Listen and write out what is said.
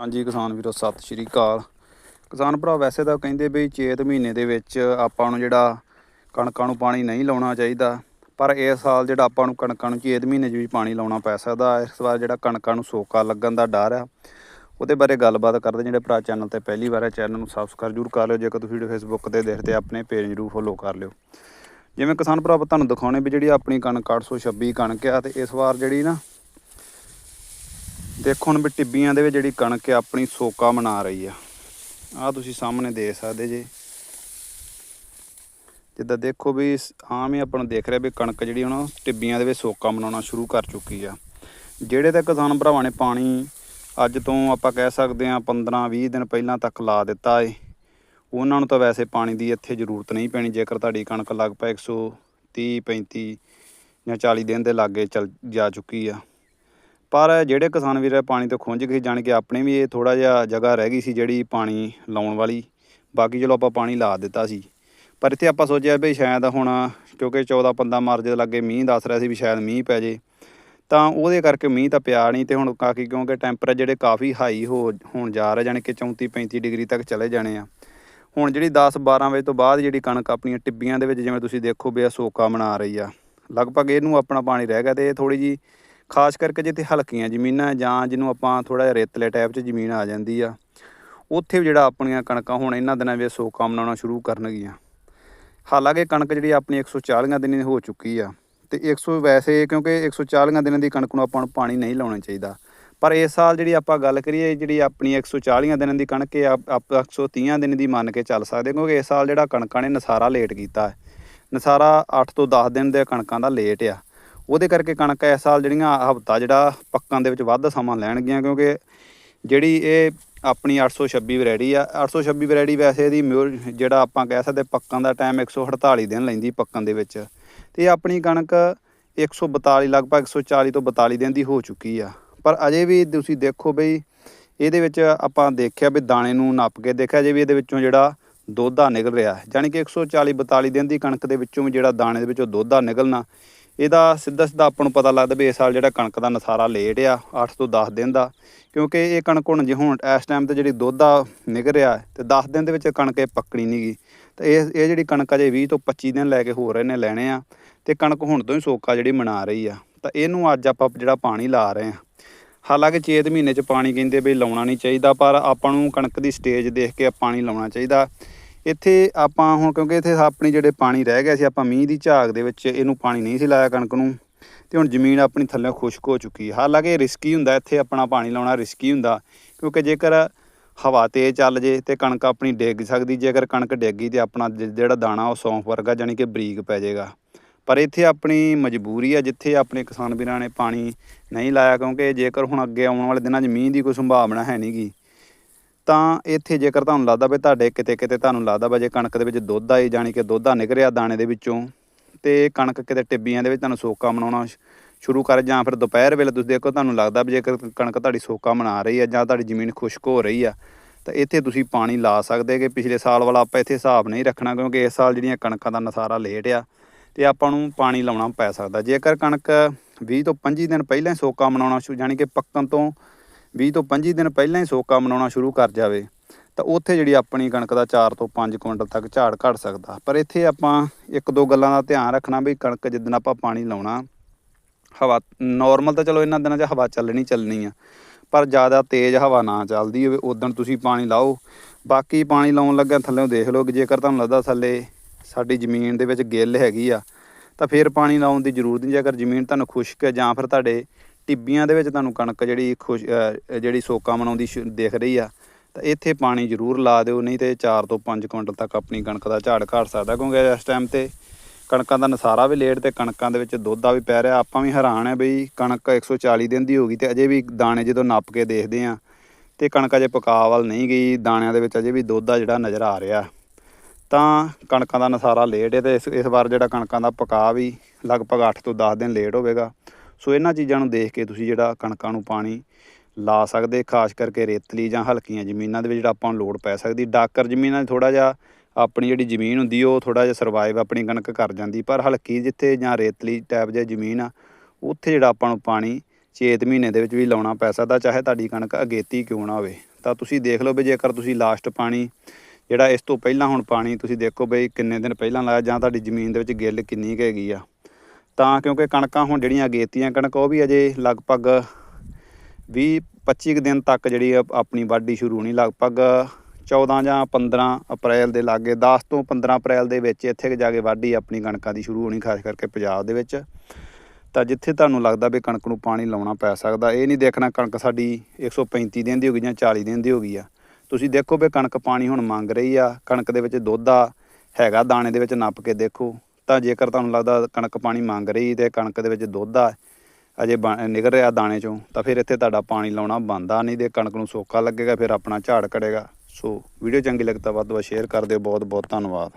ਹਾਂਜੀ, ਕਿਸਾਨ ਵੀਰੋ, ਸਤਿ ਸ਼੍ਰੀ ਅਕਾਲ। ਕਿਸਾਨ ਭਰਾ, ਵੈਸੇ ਤਾਂ ਕਹਿੰਦੇ ਵੀ ਚੇਤ ਮਹੀਨੇ ਦੇ ਵਿੱਚ ਆਪਾਂ ਨੂੰ ਜਿਹੜਾ ਕਣਕਾਂ ਨੂੰ ਪਾਣੀ ਨਹੀਂ ਲਾਉਣਾ ਚਾਹੀਦਾ, ਪਰ ਇਸ ਸਾਲ ਜਿਹੜਾ ਆਪਾਂ ਨੂੰ ਕਣਕਾਂ ਨੂੰ ਚੇਤ ਮਹੀਨੇ 'ਚ ਵੀ ਪਾਣੀ ਲਾਉਣਾ ਪੈ ਸਕਦਾ, ਇਸ ਵਾਰ ਜਿਹੜਾ ਕਣਕਾਂ ਨੂੰ ਸੋਕਾ ਲੱਗਣ ਦਾ ਡਰ ਆ। ਉਹਦੇ ਬਾਰੇ ਗੱਲਬਾਤ ਕਰਦੇ ਜਿਹੜੇ ਭਰਾ ਚੈਨਲ ਤੇ ਪਹਿਲੀ ਵਾਰ ਹੈ ਚੈਨਲ ਨੂੰ ਸਬਸਕ੍ਰਾਈਬ ਜ਼ਰੂਰ ਕਰ ਲਿਓ, ਜੇਕਰ ਤੁਸੀਂ ਵੀਡੀਓ ਫੇਸਬੁੱਕ ਤੇ ਦੇਖਦੇ ਆਪਣੇ ਪੇਜ ਜ਼ਰੂਰ ਫੋਲੋ ਕਰ ਲਿਓ। ਜਿਵੇਂ ਕਿਸਾਨ ਭਰਾ ਤੁਹਾਨੂੰ ਦਿਖਾਉਣੇ ਵੀ ਜਿਹੜੀ ਆਪਣੀ ਕਣਕ 826 ਕਣਕ ਆ, ਤੇ ਇਸ ਵਾਰ ਜਿਹੜੀ ਨਾ ਦੇਖੋ ਹੁਣ ਵੀ ਟਿੱਬੀਆਂ ਦੇ ਵਿੱਚ ਜਿਹੜੀ ਕਣਕ ਹੈ ਆਪਣੀ ਸੋਕਾ ਮਨਾ ਰਹੀ ਆ। ਆ ਤੁਸੀਂ ਸਾਹਮਣੇ ਦੇਖ ਸਕਦੇ ਜੇ। ਜਿੱਦਾਂ ਦੇਖੋ ਵੀ ਸ- ਆਮ ਹੀ ਆਪਾਂ ਨੂੰ ਦੇਖ ਰਿਹਾ ਵੀ ਕਣਕ ਜਿਹੜੀ ਹੁਣ ਟਿੱਬੀਆਂ ਦੇ ਵਿੱਚ ਸੋਕਾ ਮਨਾਉਣਾ ਸ਼ੁਰੂ ਕਰ ਚੁੱਕੀ ਆ। ਜਿਹੜੇ ਤਾਂ ਕਿਸਾਨ ਭਰਾਵਾਂ ਨੇ ਪਾਣੀ ਅੱਜ ਤੋਂ ਆਪਾਂ ਕਹਿ ਸਕਦੇ ਆ 15 20 ਦਿਨ ਪਹਿਲਾਂ ਤੱਕ ਲਾ ਦਿੱਤਾ ਏ। ਉਹਨਾਂ ਨੂੰ ਤਾਂ ਵੈਸੇ ਪਾਣੀ ਦੀ ਇੱਥੇ ਜ਼ਰੂਰਤ ਨਹੀਂ ਪੈਣੀ। ਜੇਕਰ ਤੁਹਾਡੀ ਕਣਕ ਲਗਭਗ 130 35 ਜਾਂ 40 ਦਿਨ ਦੇ ਲਾਗੇ ਚਲ ਜਾ ਚੁੱਕੀ ਆ। ਪਰ ਜਿਹੜੇ ਕਿਸਾਨ ਵੀਰ ਪਾਣੀ ਤੋਂ ਖੁੰਝ ਗਏ ਜਾਣ ਕੇ ਆਪਣੇ ਵੀ ਇਹ ਥੋੜਾ ਜਿਹਾ ਜਗ੍ਹਾ ਰਹਿ ਗਈ ਸੀ ਜਿਹੜੀ ਪਾਣੀ ਲਾਉਣ ਵਾਲੀ, ਬਾਕੀ ਚਲੋ ਆਪਾਂ ਪਾਣੀ ਲਾ ਦਿੱਤਾ ਸੀ। ਪਰ ਇੱਥੇ ਆਪਾਂ ਸੋਚਿਆ ਵੀ ਸ਼ਾਇਦ ਹੁਣ ਕਿਉਂਕਿ 14 15 ਮਾਰਚ ਦੇ ਲੱਗੇ ਮੀਂਹ ਦੱਸ ਰਿਹਾ ਸੀ ਵੀ ਸ਼ਾਇਦ ਮੀਂਹ ਪੈ ਜੇ, ਤਾਂ ਉਹਦੇ ਕਰਕੇ ਮੀਂਹ ਤਾਂ ਪਿਆ ਨਹੀਂ ਤੇ ਹੁਣ ਕਾਕੀ ਕਿਉਂਕਿ ਟੈਂਪਰੇਚਰ ਜਿਹੜੇ ਕਾਫੀ ਹਾਈ ਹੋ, ਹੋਣ ਜਾ ਰਿਹਾ ਜਾਣੀ ਕਿ 34 35 ਡਿਗਰੀ ਤੱਕ ਚਲੇ ਜਾਣੇ ਆ। ਹੁਣ ਜਿਹੜੀ 10 12 ਵਜੇ ਤੋਂ ਬਾਅਦ ਜਿਹੜੀ ਕਣਕ ਆਪਣੀਆਂ ਟਿੱਬੀਆਂ ਦੇ ਵਿੱਚ ਜਿਵੇਂ ਤੁਸੀਂ ਦੇਖੋ ਵੀ ਆ ਸੋਕਾ ਬਣਾ ਰਹੀ ਆ, ਲਗਭਗ ਇਹਨੂੰ ਆਪਣਾ ਪਾਣੀ ਰਹਿ ਗਿਆ ਤੇ ਇਹ ਥੋੜੀ ਜੀ ਖਾਸ ਕਰਕੇ ਜਿੱਥੇ ਹਲਕੀਆਂ ਜ਼ਮੀਨਾਂ ਜਾਂ ਜਿਹਨੂੰ ਆਪਾਂ ਥੋੜਾ ਜਿਹਾ ਰੇਤਲੇ ਟਾਈਪ 'ਚ ਜ਼ਮੀਨ ਆ ਜਾਂਦੀ ਆ, ਉੱਥੇ ਵੀ ਜਿਹੜਾ ਆਪਣੀਆਂ ਕਣਕਾਂ ਹੁਣ ਇਹਨਾਂ ਦਿਨਾਂ ਵਿੱਚ ਸੋਕਾ ਮਨਾਉਣਾ ਸ਼ੁਰੂ ਕਰਨਗੀਆਂ। ਹਾਲਾਂਕਿ ਕਣਕ ਜਿਹੜੀ ਆਪਣੀ 140 ਦਿਨਾਂ ਦੀ ਹੋ ਚੁੱਕੀ ਆ ਤੇ 100 ਵੈਸੇ ਕਿਉਂਕਿ 140 ਦਿਨਾਂ ਦੀ ਕਣਕ ਨੂੰ ਆਪਾਂ ਨੂੰ ਪਾਣੀ ਨਹੀਂ ਲਾਉਣਾ ਚਾਹੀਦਾ। ਪਰ ਇਸ ਸਾਲ ਜਿਹੜੀ ਆਪਾਂ ਗੱਲ ਕਰੀਏ, ਜਿਹੜੀ ਆਪਣੀ 140 ਦਿਨਾਂ ਦੀ ਕਣਕ ਹੈ ਆਪ ਆਪ 130 ਦਿਨ ਦੀ ਮੰਨ ਕੇ ਚੱਲ ਸਕਦੇ, ਕਿਉਂਕਿ ਇਸ ਸਾਲ ਜਿਹੜਾ ਕਣਕਾਂ ਨੇ ਨਸਾਰਾ ਲੇਟ ਕੀਤਾ ਹੈ। ਨਸਾਰਾ 8 ਤੋਂ 10 ਦਿਨ ਦੇ ਕਣਕਾਂ ਦਾ ਲੇਟ ਆ। ਉਹਦੇ ਕਰਕੇ ਕਣਕ ਇਸ ਸਾਲ ਜਿਹੜੀਆਂ ਹਫਤਾ ਜਿਹੜਾ ਪੱਕਣ ਦੇ ਵਿੱਚ ਵੱਧ ਸਮਾਂ ਲੈਣਗੀਆਂ, ਕਿਉਂਕਿ ਜਿਹੜੀ ਇਹ ਆਪਣੀ 826 ਵੈਰਾਈਟੀ ਆ 826 ਵੈਰਾਈਟੀ ਵੈਸੇ ਇਹਦੀ ਮਿਉਰ ਜਿਹੜਾ ਆਪਾਂ ਕਹਿ ਸਕਦੇ ਪੱਕਣ ਦਾ ਟਾਈਮ 148 ਦਿਨ ਲੈਂਦੀ ਪੱਕਣ ਦੇ ਵਿੱਚ, ਤੇ ਆਪਣੀ ਕਣਕ 142 ਲਗਭਗ 140 ਤੋਂ 42 ਦਿਨ ਦੀ ਹੋ ਚੁੱਕੀ ਆ। ਪਰ ਅਜੇ ਵੀ ਤੁਸੀਂ ਦੇਖੋ ਬਈ, ਇਹਦੇ ਵਿੱਚ ਆਪਾਂ ਦੇਖਿਆ ਵੀ ਦਾਣੇ ਨੂੰ ਨੱਪ ਕੇ ਦੇਖਿਆ ਜੇ ਵੀ ਇਹਦੇ ਵਿੱਚੋਂ ਜਿਹੜਾ ਦੋਧਾ ਨਿਕਲ ਰਿਹਾ ਹੈ ਯਾਨੀ ਕਿ 140 42 ਦਿਨ ਦੀ ਕਣਕ ਦੇ ਵਿੱਚੋਂ ਵੀ ਜਿਹੜਾ ਦਾਣੇ ਦੇ ਵਿੱਚੋਂ ਦੋਧਾ ਨਿਕਲਣਾ ਇਹਦਾ ਸਿੱਧਾ ਸਿੱਧਾ ਆਪਾਂ ਨੂੰ ਪਤਾ ਲੱਗਦਾ ਵੀ ਇਸ ਸਾਲ ਜਿਹੜਾ ਕਣਕ ਦਾ ਨਸਾਰਾ ਲੇਟ ਆ 8 ਤੋਂ 10 ਦਿਨ ਦਾ, ਕਿਉਂਕਿ ਇਹ ਕਣਕ ਹੁਣ ਜੇ ਹੁਣ ਇਸ ਟਾਈਮ ਤੇ ਜਿਹੜੀ ਦੁੱਧ ਆ ਨਿਕਲ ਰਿਹਾ ਹੈ ਤੇ 10 ਦਿਨ ਦੇ ਵਿੱਚ ਕਣਕ ਇਹ ਪੱਕਣੀ ਨਹੀਂਗੀ ਤੇ ਇਹ ਇਹ ਜਿਹੜੀ ਕਣਕ ਅਜੇ 20 ਤੋਂ 25 ਦਿਨ ਲੈ ਕੇ ਹੋ ਰਹੇ ਨੇ ਲੈਣੇ ਆ, ਤੇ ਕਣਕ ਹੁਣ ਤੋਂ ਹੀ ਸੋਕਾ ਜਿਹੜੀ ਮਨਾ ਰਹੀ ਆ। ਤਾਂ ਇਹਨੂੰ ਅੱਜ ਆਪਾਂ ਜਿਹੜਾ ਪਾਣੀ ਲਾ ਰਹੇ ਆ। ਹਾਲਾਂਕਿ ਚੇਤ ਮਹੀਨੇ 'ਚ ਪਾਣੀ ਕਹਿੰਦੇ ਵੀ ਲਾਉਣਾ ਨਹੀਂ ਚਾਹੀਦਾ, ਪਰ ਆਪਾਂ ਨੂੰ ਕਣਕ ਦੀ ਸਟੇਜ ਦੇਖ ਕੇ ਪਾਣੀ ਲਾਉਣਾ ਚਾਹੀਦਾ। ਇੱਥੇ ਆਪਾਂ ਹੁਣ ਕਿਉਂਕਿ ਇੱਥੇ ਆਪਣੀ ਜਿਹੜੇ ਪਾਣੀ ਰਹਿ ਗਿਆ ਸੀ, ਆਪਾਂ ਮੀਂਹ ਦੀ ਝਾਗ ਦੇ ਵਿੱਚ ਇਹਨੂੰ ਪਾਣੀ ਨਹੀਂ ਸੀ ਲਾਇਆ ਕਣਕ ਨੂੰ, ਤੇ ਹੁਣ ਜ਼ਮੀਨ ਆਪਣੀ ਥੱਲੇ ਖੁਸ਼ਕ ਹੋ ਚੁੱਕੀ ਹੈ। ਹਾਲਾਂਕਿ ਰਿਸਕੀ ਹੁੰਦਾ, ਇੱਥੇ ਆਪਣਾ ਪਾਣੀ ਲਾਉਣਾ ਰਿਸਕੀ ਹੁੰਦਾ, ਕਿਉਂਕਿ ਜੇਕਰ ਹਵਾ ਤੇਜ਼ ਚੱਲ ਜੇ ਤੇ ਕਣਕ ਆਪਣੀ ਡਿੱਗ ਸਕਦੀ, ਜੇਕਰ ਕਣਕ ਡਿੱਗੀ ਤੇ ਆਪਣਾ ਜਿਹੜਾ ਦਾਣਾ ਉਹ ਸੌਂਫ ਵਰਗਾ ਜਾਨੀ ਕਿ ਬਰੀਕ ਪੈ ਜਾਏਗਾ। ਪਰ ਇੱਥੇ ਆਪਣੀ ਮਜਬੂਰੀ ਆ ਜਿੱਥੇ ਆਪਣੇ ਕਿਸਾਨ ਵੀਰਾਂ ਨੇ ਪਾਣੀ ਨਹੀਂ ਲਾਇਆ, ਕਿਉਂਕਿ ਜੇਕਰ ਹੁਣ ਅੱਗੇ ਆਉਣ ਵਾਲੇ ਦਿਨਾਂ 'ਚ ਮੀਂਹ ਦੀ ਕੋਈ ਸੰਭਾਵਨਾ ਹੈ ਨਹੀਂਗੀ ਤਾਂ ਇੱਥੇ ਜੇਕਰ ਤੁਹਾਨੂੰ ਲੱਗਦਾ ਵੀ ਤੁਹਾਡੇ ਕਿਤੇ ਕਿਤੇ ਤੁਹਾਨੂੰ ਲੱਗਦਾ ਵਾ ਜੇ ਕਣਕ ਦੇ ਵਿੱਚ ਦੁੱਧ ਆਈ, ਜਾਣੀ ਕਿ ਦੁੱਧ ਆ ਨਿਕਲਿਆ ਦਾਣੇ ਦੇ ਵਿੱਚੋਂ, ਤੇ ਕਣਕ ਕਿਤੇ ਟਿੱਬੀਆਂ ਦੇ ਵਿੱਚ ਤੁਹਾਨੂੰ ਸੋਕਾ ਮਨਾਉਣਾ ਸ਼ੁਰੂ ਕਰ ਜਾਂ ਫਿਰ ਦੁਪਹਿਰ ਵੇਲੇ ਤੁਸੀਂ ਦੇਖੋ ਤੁਹਾਨੂੰ ਲੱਗਦਾ ਵੀ ਜੇਕਰ ਕਣਕ ਤੁਹਾਡੀ ਸੋਕਾ ਮਨਾ ਰਹੀ ਹੈ ਜਾਂ ਤੁਹਾਡੀ ਜ਼ਮੀਨ ਖੁਸ਼ਕ ਹੋ ਰਹੀ ਆ, ਤਾਂ ਇੱਥੇ ਤੁਸੀਂ ਪਾਣੀ ਲਾ ਸਕਦੇ ਕਿ ਪਿਛਲੇ ਸਾਲ ਵਾਲਾ ਆਪਾਂ ਇੱਥੇ ਹਿਸਾਬ ਨਹੀਂ ਰੱਖਣਾ ਕਿਉਂਕਿ ਇਸ ਸਾਲ ਜਿਹੜੀਆਂ ਕਣਕਾਂ ਦਾ ਨਸਾਰਾ ਲੇਟ ਆ, ਤੇ ਆਪਾਂ ਨੂੰ ਪਾਣੀ ਲਾਉਣਾ ਪੈ ਸਕਦਾ। ਜੇਕਰ ਕਣਕ 20 ਤੋਂ 25 ਦਿਨ ਪਹਿਲਾਂ ਸੋਕਾ ਮਨਾਉਣਾ ਸ਼ੁਰੂ ਜਾਣੀ ਕਿ ਪੱਕਣ ਤੋਂ 20 ਤੋਂ 25 ਦਿਨ ਪਹਿਲਾਂ ਹੀ ਸੋਕਾ ਮਨਾਉਣਾ ਸ਼ੁਰੂ ਕਰ ਜਾਵੇ, ਤਾਂ ਉੱਥੇ ਜਿਹੜੀ ਆਪਣੀ ਕਣਕ ਦਾ 4 ਤੋਂ 5 ਕੁਇੰਟਲ ਤੱਕ ਝਾੜ ਘਟ ਸਕਦਾ। ਪਰ ਇੱਥੇ ਆਪਾਂ ਇੱਕ ਦੋ ਗੱਲਾਂ ਦਾ ਧਿਆਨ ਰੱਖਣਾ ਵੀ ਕਣਕ ਜਿੱਦਣ ਆਪਾਂ ਪਾਣੀ ਲਾਉਣਾ, ਹਵਾ ਨਾਰਮਲ ਤਾਂ ਚਲੋ ਇਹਨਾਂ ਦਿਨਾਂ 'ਚ ਹਵਾ ਚੱਲਣੀ ਚੱਲਣੀ ਆ, ਪਰ ਜ਼ਿਆਦਾ ਤੇਜ਼ ਹਵਾ ਨਾ ਚੱਲਦੀ ਹੋਵੇ ਉਦੋਂ ਤੁਸੀਂ ਪਾਣੀ ਲਾਓ। ਬਾਕੀ ਪਾਣੀ ਲਾਉਣ ਲੱਗਿਆ ਥੱਲੇੋਂ ਦੇਖ ਲਓ ਕਿ ਜੇਕਰ ਤੁਹਾਨੂੰ ਲੱਗਦਾ ਥੱਲੇ ਸਾਡੀ ਜ਼ਮੀਨ ਦੇ ਵਿੱਚ ਗਿੱਲ ਹੈਗੀ ਆ, ਤਾਂ ਫਿਰ ਪਾਣੀ ਲਾਉਣ ਦੀ ਜ਼ਰੂਰਤ ਨਹੀਂ। ਜੇਕਰ ਜ਼ਮੀਨ ਤੁਹਾਨੂੰ ਖੁਸ਼ਕ ਹੈ ਜਾਂ ਫਿਰ ਤੁਹਾਡੇ ਟਿੱਬੀਆਂ ਦੇ ਵਿੱਚ ਤੁਹਾਨੂੰ ਕਣਕ ਜਿਹੜੀ ਖੁਸ਼ ਜਿਹੜੀ ਸੋਕਾ ਮਨਾਉਂਦੀ ਸ਼ੁ- ਦਿਖ ਰਹੀ ਆ, ਤਾਂ ਇੱਥੇ ਪਾਣੀ ਜ਼ਰੂਰ ਲਾ ਦਿਓ, ਨਹੀਂ ਤੇ 4 ਤੋਂ 5 ਕੁਇੰਟਲ ਤੱਕ ਆਪਣੀ ਕਣਕ ਦਾ ਝਾੜ ਘਟ ਸਕਦਾ, ਕਿਉਂਕਿ ਇਸ ਟਾਈਮ ਤੇ ਕਣਕਾਂ ਦਾ ਨਸਾਰਾ ਵੀ ਲੇਟ ਤੇ ਕਣਕਾਂ ਦੇ ਵਿੱਚ ਦੁੱਧ ਆ ਵੀ ਪੈ ਰਿਹਾ, ਆਪਾਂ ਵੀ ਹੈਰਾਨ ਹੈ ਬਈ ਕਣਕ 140 ਦਿਨ ਦੀ ਹੋ ਗਈ ਤੇ ਅਜੇ ਵੀ ਦਾਣੇ ਜਦੋਂ ਨੱਪ ਕੇ ਦੇਖਦੇ ਆ, ਤੇ ਕਣਕ ਅਜੇ ਪਕਾ ਵੱਲ ਨਹੀਂ ਗਈ, ਦਾਣਿਆਂ ਦੇ ਵਿੱਚ ਅਜੇ ਵੀ ਦੁੱਧ ਆ ਜਿਹੜਾ ਨਜ਼ਰ ਆ ਰਿਹਾ। ਤਾਂ ਕਣਕਾਂ ਦਾ ਨਸਾਰਾ ਲੇਟ ਹੈ ਤੇ ਇਸ ਇਸ ਵਾਰ ਜਿਹੜਾ ਕਣਕਾਂ ਦਾ ਪਕਾ ਵੀ ਲਗਭਗ 8 ਤੋਂ 10 ਦਿਨ ਲੇਟ ਹੋਵੇਗਾ। ਸੋ ਇਹਨਾਂ ਚੀਜ਼ਾਂ ਨੂੰ ਦੇਖ ਕੇ ਤੁਸੀਂ ਜਿਹੜਾ ਕਣਕਾਂ ਨੂੰ ਪਾਣੀ ਲਾ ਸਕਦੇ, ਖਾਸ ਕਰਕੇ ਰੇਤਲੀ ਜਾਂ ਹਲਕੀਆਂ ਜ਼ਮੀਨਾਂ ਦੇ ਵਿੱਚ ਜਿਹੜਾ ਆਪਾਂ ਨੂੰ ਲੋੜ ਪੈ ਸਕਦੀ। ਡਾਕਰ ਜ਼ਮੀਨਾਂ 'ਚ ਥੋੜਾ ਜਿਹਾ ਆਪਣੀ ਜਿਹੜੀ ਜ਼ਮੀਨ ਹੁੰਦੀ ਉਹ ਥੋੜਾ ਜਿਹਾ ਸਰਵਾਈਵ ਆਪਣੀ ਕਣਕ ਕਰ ਜਾਂਦੀ। ਪਰ ਹਲਕੀ ਜਿੱਥੇ ਜਾਂ ਰੇਤਲੀ ਟਾਈਪ ਜਿਹੀ ਜ਼ਮੀਨ ਆ, ਉੱਥੇ ਜਿਹੜਾ ਆਪਾਂ ਨੂੰ ਪਾਣੀ ਚੇਤ ਮਹੀਨੇ ਦੇ ਵਿੱਚ ਵੀ ਲਾਉਣਾ ਪੈ ਸਕਦਾ, ਚਾਹੇ ਤੁਹਾਡੀ ਕਣਕ ਅਗੇਤੀ ਕਿਉਂ ਨਾ ਹੋਵੇ। ਤਾਂ ਤੁਸੀਂ ਦੇਖ ਲਓ ਵੀ ਜੇਕਰ ਤੁਸੀਂ ਲਾਸਟ ਪਾਣੀ ਜਿਹੜਾ ਇਸ ਤੋਂ ਪਹਿਲਾਂ ਹੁਣ ਪਾਣੀ ਤੁਸੀਂ ਦੇਖੋ ਬਈ ਕਿੰਨੇ ਦਿਨ ਪਹਿਲਾਂ ਲਾਇਆ, ਜਾਂ ਤੁਹਾਡੀ ਜ਼ਮੀਨ ਦੇ ਵਿੱਚ ਗਿੱਲ ਕਿੰਨੀ ਕੁ ਹੈਗੀ ਆ। ਤਾਂ ਕਿਉਂਕਿ ਕਣਕਾਂ ਹੁਣ ਜਿਹੜੀਆਂ ਅਗੇਤੀਆਂ ਕਣਕ ਉਹ ਵੀ ਅਜੇ ਲਗਭਗ 20 25 ਕੁ ਦਿਨ ਤੱਕ ਜਿਹੜੀ ਆਪਣੀ ਵਾਢੀ ਸ਼ੁਰੂ ਹੋਣੀ, ਲਗਭਗ 14 ਜਾਂ 15 ਅਪ੍ਰੈਲ ਦੇ ਲਾਗੇ 10 ਤੋਂ 15 ਅਪ੍ਰੈਲ ਦੇ ਵਿੱਚ ਇੱਥੇ ਜਾ ਕੇ ਵਾਢੀ ਆਪਣੀ ਕਣਕਾਂ ਦੀ ਸ਼ੁਰੂ ਹੋਣੀ, ਖਾਸ ਕਰਕੇ ਪੰਜਾਬ ਦੇ ਵਿੱਚ। ਤਾਂ ਜਿੱਥੇ ਤੁਹਾਨੂੰ ਲੱਗਦਾ ਵੀ ਕਣਕ ਨੂੰ ਪਾਣੀ ਲਾਉਣਾ ਪੈ ਸਕਦਾ, ਇਹ ਨਹੀਂ ਦੇਖਣਾ ਕਣਕ ਸਾਡੀ 135 ਦਿਨ ਦੀ ਹੋ ਗਈ ਜਾਂ 40 ਦਿਨ ਦੀ ਹੋ ਗਈ ਆ। ਤੁਸੀਂ ਦੇਖੋ ਵੀ ਕਣਕ ਪਾਣੀ ਹੁਣ ਮੰਗ ਰਹੀ ਆ, ਕਣਕ ਦੇ ਵਿੱਚ ਦੁੱਧ ਆ, ਹੈਗਾ ਦਾਣੇ ਦੇ ਵਿੱਚ ਨੱਪ ਕੇ ਦੇਖੋ। ਤਾਂ ਜੇਕਰ ਤੁਹਾਨੂੰ ਲੱਗਦਾ ਕਣਕ ਪਾਣੀ ਮੰਗ ਰਹੀ ਤੇ ਕਣਕ ਦੇ ਵਿੱਚ ਦੁੱਧ ਆ, ਅਜੇ ਬਣ- ਨਿਕਲ ਰਿਹਾ ਦਾਣੇ ਚੋਂ, ਤਾਂ ਫਿਰ ਇੱਥੇ ਤੁਹਾਡਾ ਪਾਣੀ ਲਾਉਣਾ ਬੰਦਾ ਨਹੀਂ ਤੇ ਕਣਕ ਨੂੰ ਸੋਕਾ ਲੱਗੇਗਾ, ਫਿਰ ਆਪਣਾ ਝਾੜ ਕੜੇਗਾ ਸੋ, ਵੀਡੀਓ ਚੰਗੀ ਲੱਗਦਾ ਵੱਧ ਤੋਂ ਵੱਧ ਸ਼ੇਅਰ ਕਰ ਦਿਓ। ਬਹੁਤ ਬਹੁਤ ਧੰਨਵਾਦ।